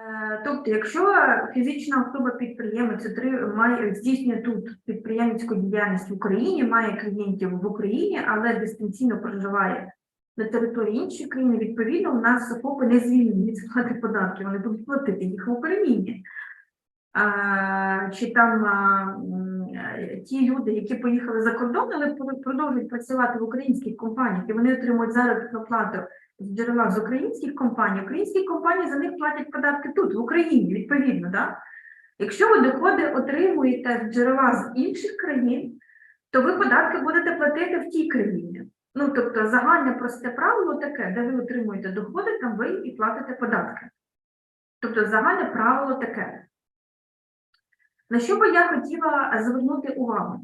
Е, Тобто, якщо фізична особа підприємець має здійснює тут підприємницьку діяльність в Україні, має клієнтів в Україні, але дистанційно проживає на території іншої країни, відповідно, у нас ФОПи не звільнені сплати податків, вони будуть платити їх в Україні. А, чи там а, е, ті люди, які поїхали за кордон, але продовжують працювати в українських компаніях, і вони отримують заробітну плату з джерела з українських компаній, українські компанії за них платять податки тут, в Україні, відповідно. Да? Якщо ви доходи отримуєте з джерела з інших країн, то ви податки будете платити в тій країні. Ну, тобто загальне просте правило таке, де ви отримуєте доходи, там ви і платите податки. Тобто загальне правило таке. На що би я хотіла звернути увагу?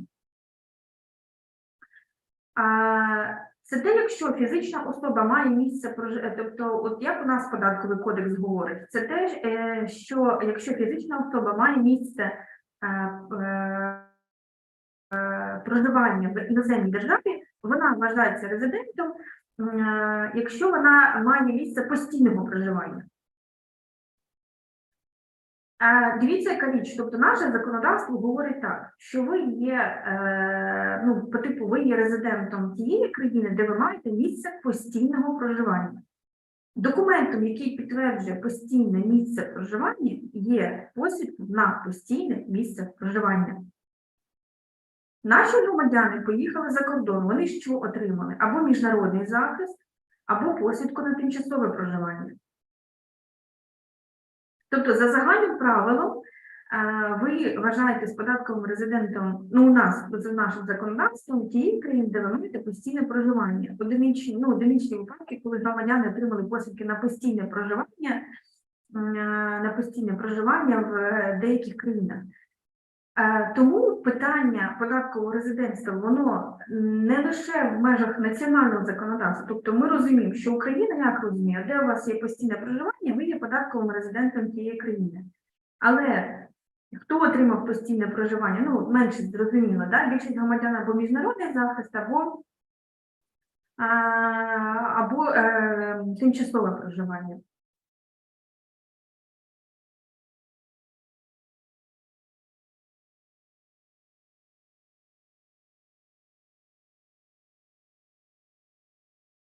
Це те, якщо фізична особа має місце прожи- тобто, от як у нас податковий кодекс говорить, це те, е, що якщо фізична особа має місце е, е, е, проживання в іноземній державі, вона вважається резидентом, е, якщо вона має місце постійного проживання. Дивіться, яка річ, тобто наше законодавство говорить так, що ви є, е, ну, по типу, ви є резидентом тієї країни, де ви маєте місце постійного проживання. Документом, який підтверджує постійне місце проживання, є посвідка на постійне місце проживання. Наші громадяни поїхали за кордон, вони що отримали? Або міжнародний захист, або посвідку на тимчасове проживання. Тобто, за загальним правилом, ви ви вважаєтесь податковим резидентом, ну, у нас, за нашим законодавством, тієї країни, де ви маєте постійне проживання. Одиничні, ну, одиничні випадки, коли громадяни отримали посвідки на постійне проживання, е, на постійне проживання в е, деяких країнах. Е, Тому питання податкового резидентства, воно не лише в межах національного законодавства. Тобто ми розуміємо, що Україна як розуміє, де у вас є постійне проживання, ви є податковим резидентом тієї країни. Але хто отримав постійне проживання? Ну, менше зрозуміло, да? більшість громадян або міжнародний захист, або, або е, тимчасове проживання.